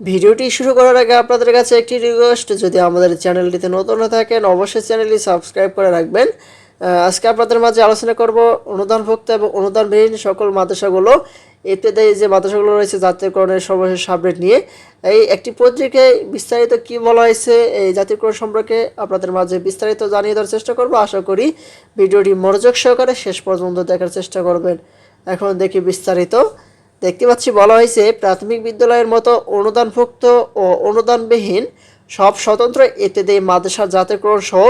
ভিডিওটি শুরু করার আগে আপনাদের কাছে একটি রিকোয়েস্ট যদি আমাদের চ্যানেলটিতে নতুন হয়ে থাকেন, অবশ্যই চ্যানেলটি সাবস্ক্রাইব করে রাখবেন। আজকে আপনাদের মাঝে আলোচনা করব অনুদানভুক্ত এবং অনুদানবিহীন সকল মাদ্রাসাগুলো এতে যে মাদ্রাসাগুলো রয়েছে জাতীয়করণের সর্বশেষ আপডেট নিয়ে। এই একটি পত্রিকায় বিস্তারিত কি বলা হয়েছে, এই জাতীয়করণ সম্পর্কে আপনাদের মাঝে বিস্তারিত জানিয়ে দেওয়ার চেষ্টা করব। আশা করি ভিডিওটি মনোযোগ সহকারে শেষ পর্যন্ত দেখার চেষ্টা করবেন। এখন দেখি বিস্তারিত। দেখতে পাচ্ছি বলা হয়েছে, প্রাথমিক বিদ্যালয়ের মতো অনুদানভুক্ত ও অনুদানবিহীন সব স্বতন্ত্র এতে মাদ্রাসার জাতীয়করণ সহ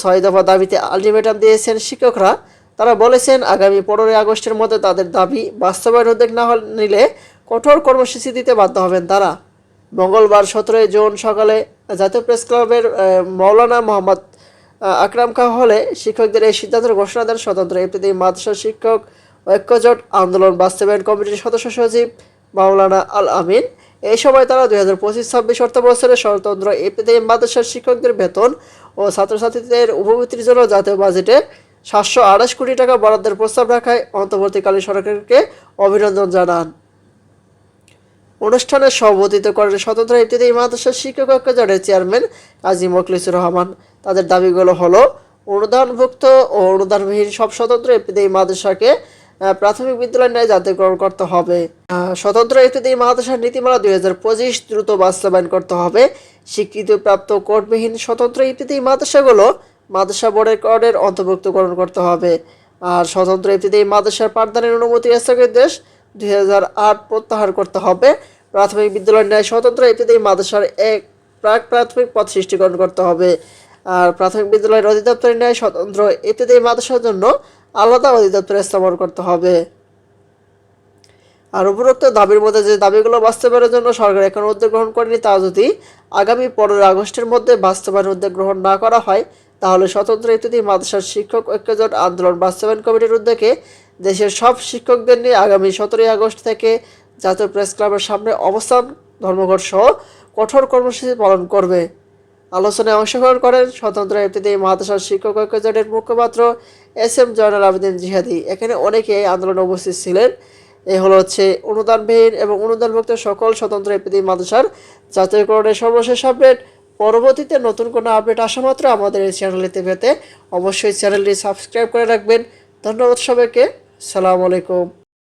ছয় দফা দাবিতে আলটিমেটাম দিয়েছেন শিক্ষকরা। তারা বলেছেন, আগামী পনেরোই আগস্টের মধ্যে তাদের দাবি বাস্তবায়ন উদ্যোগ না নিলে কঠোর কর্মসূচি দিতে বাধ্য হবেন তারা। মঙ্গলবার সতেরোই জুন সকালে জাতীয় প্রেস ক্লাবের মৌলানা মোহাম্মদ আকরাম খাঁ হলে শিক্ষকদের এই সিদ্ধান্তের ঘোষণা দেন স্বতন্ত্র এপ্রিদি মাদ্রাসা শিক্ষক ঐক্যজোট আন্দোলন বাস্তবায়ন কমিটির সদস্য সচিব মাওলানা আল আমিন। এই সময় তারা দুই হাজার পঁচিশ, ছাব্বিশ অর্থ বছরে স্বতন্ত্র এপ্রিদি মাদ্রাসার শিক্ষকদের বেতন ও ছাত্রছাত্রীদের উপবৃত্তির জন্য জাতীয় বাজেটে সাতশো আঠাশ কোটি টাকা বরাদ্দের প্রস্তাব রাখায় অন্তর্বর্তীকালীন সরকারকে অভিনন্দন জানান। অনুষ্ঠানে সভাপতিত্ব করেন স্বতন্ত্র ইত্যাদি মাদ্রাসার শিক্ষক ঐক্যজোটের চেয়ারম্যান কাজী মখলিসুর রহমান। তাদের দাবিগুলো হলো, অনুদানভুক্ত ও অনুদানবিহীন সব স্বতন্ত্র ইত্যাদি মাদ্রাসাকে প্রাথমিক বিদ্যালয়ের ন্যায় জাতীয়করণ করতে হবে। স্বতন্ত্র ইত্যাদি মাদ্রাসার নীতিমালা দুই হাজার পঁচিশ দ্রুত বাস্তবায়ন করতে হবে। স্বীকৃতিপ্রাপ্ত কোর্টবিহীন স্বতন্ত্র ইত্যাদি মাদ্রাসাগুলো মাদ্রাসা বোর্ডের কর্ডের অন্তর্ভুক্তকরণ করতে হবে। আর স্বতন্ত্র ইত্যাদি মাদ্রাসার পাঠদানের অনুমতি স্থগিত দেশ দুই হাজার আট প্রত্যাহার করতে হবে। প্রাথমিক বিদ্যালয়ের ন্যায় স্বতন্ত্র ইত্যাদি মাদ্রাসার এক প্রাক প্রাথমিক পথ সৃষ্টিকরণ করতে হবে। আর প্রাথমিক বিদ্যালয়ের অধিদপ্তরের ন্যায় স্বতন্ত্র ইত্যাদি মাদ্রাসার জন্য আলাদা অধিদপ্তর স্থাপন করতে হবে। আর উপরোক্ত দাবির মধ্যে যে দাবিগুলো বাস্তবায়নের জন্য সরকার এখন উদ্যোগ গ্রহণ করেনি, তা যদি আগামী পনেরোই আগস্টের মধ্যে বাস্তবায়ন উদ্যোগ গ্রহণ না করা হয়, তাহলে স্বতন্ত্র ইত্যাদি মাদ্রাসার শিক্ষক ঐক্যজোট আন্দোলন বাস্তবায়ন কমিটির উদ্যোগে দেশের সব শিক্ষকদের নিয়ে আগামী সতেরোই আগস্ট থেকে জাতীয় প্রেস ক্লাবের সামনে অবস্থান ধর্মঘট সহ কঠোর কর্মসূচি পালন করবে। আলোচনায় অংশগ্রহণ করেন স্বতন্ত্র ইত্যাদি মাদ্রাসার শিক্ষক ঐক্যজোটের মুখপাত্র এস এম জয়নাল আবেদিন জিহাদি। এখানে অনেকে আন্দোলনে উপস্থিত ছিলেন। এই হলো হচ্ছে অনুদানবিহীন এবং অনুদানভুক্ত সকল স্বতন্ত্র ইত্যাদি মাদ্রাসার জাতীয়করণের সর্বশেষ আপডেট। পরবর্তীতে নতুন কোনো আপডেট আসা মাত্র আমাদের এই চ্যানেলটিতে পেতে অবশ্যই চ্যানেলটি সাবস্ক্রাইব করে রাখবেন। ধন্যবাদ সবাইকে। সালাম আলাইকুম।